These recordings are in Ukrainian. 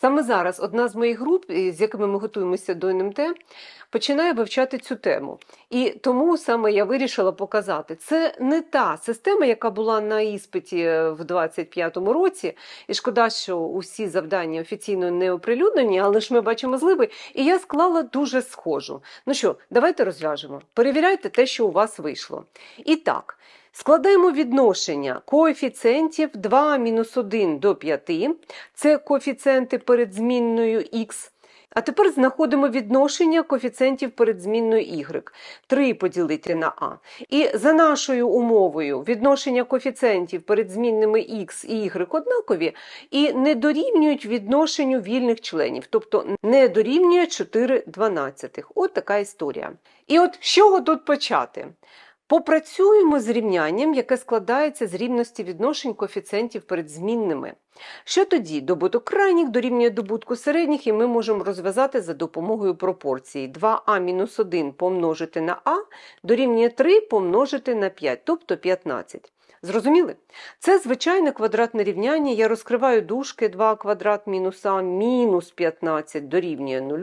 Саме зараз одна з моїх груп, з якими ми готуємося до НМТ, починає вивчати цю тему. І тому саме я вирішила показати, це не та система, яка була на іспиті в 25-му році. І шкода, що усі завдання офіційно не оприлюднені, але ж ми бачимо зливи. І я склала дуже схожу. Ну що, давайте розв'яжемо. Перевіряйте те, що у вас вийшло. І так. Складаємо відношення коефіцієнтів 2 мінус 1 до 5. Це коефіцієнти перед змінною х. А тепер знаходимо відношення коефіцієнтів перед змінною y. 3 поділити на а. І за нашою умовою відношення коефіцієнтів перед змінними x і y однакові і не дорівнюють відношенню вільних членів, тобто не дорівнює 4 дванадцятих. От така історія. І от з чого тут почати? Попрацюємо з рівнянням, яке складається з рівності відношень коефіцієнтів перед змінними. Що тоді? Добуток крайніх дорівнює добутку середніх, і ми можемо розв'язати за допомогою пропорції. 2а-1 помножити на а дорівнює 3 помножити на 5, тобто 15. Зрозуміли? Це звичайне квадратне рівняння. Я розкриваю дужки 2 квадрат мінус а мінус 15 дорівнює 0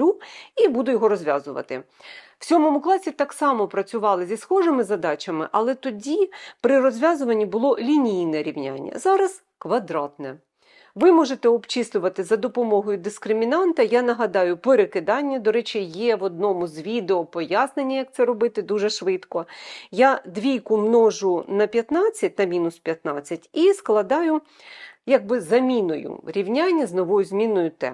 і буду його розв'язувати. В сьомому класі так само працювали зі схожими задачами, але тоді при розв'язуванні було лінійне рівняння, зараз квадратне. Ви можете обчислювати за допомогою дискримінанта. Я нагадаю, перекидання, до речі, є в одному з відео пояснення, як це робити дуже швидко. Я двійку множу на 15 та мінус 15 і складаю якби заміною рівняння з новою зміною t.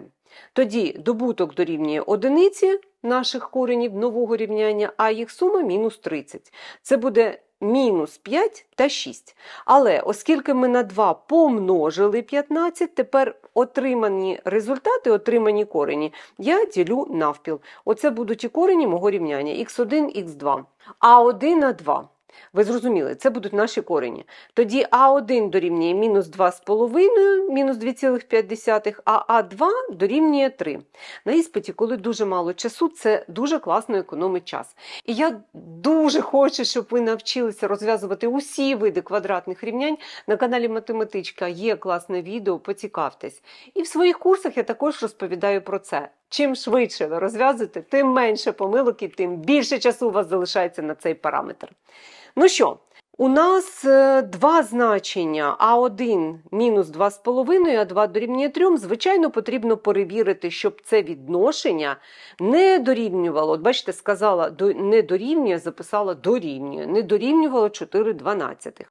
Тоді добуток дорівнює одиниці наших коренів нового рівняння, а їх сума мінус 30. Це буде мінус 5 та 6. Але оскільки ми на 2 помножили 15, тепер отримані результати, отримані корені, я ділю навпіл. Оце будуть і корені мого рівняння х1, х2. А1 на 2. Ви зрозуміли, це будуть наші корені. Тоді А1 дорівнює мінус 2,5, мінус 2,5, а А2 дорівнює 3. На іспиті, коли дуже мало часу, це дуже класно економить час. І я дуже хочу, щоб ви навчилися розв'язувати усі види квадратних рівнянь. На каналі Математичка є класне відео, поцікавтесь. І в своїх курсах я також розповідаю про це. Чим швидше ви розв'язуєте, тим менше помилок і тим більше часу у вас залишається на цей параметр. Ну що, у нас е, два значення А1 мінус 2,5, а 2 дорівнює 3. Звичайно, потрібно перевірити, щоб це відношення не дорівнювало. От бачите, сказала не дорівнює, записала дорівнює. Не дорівнювало 4 дванадцятих.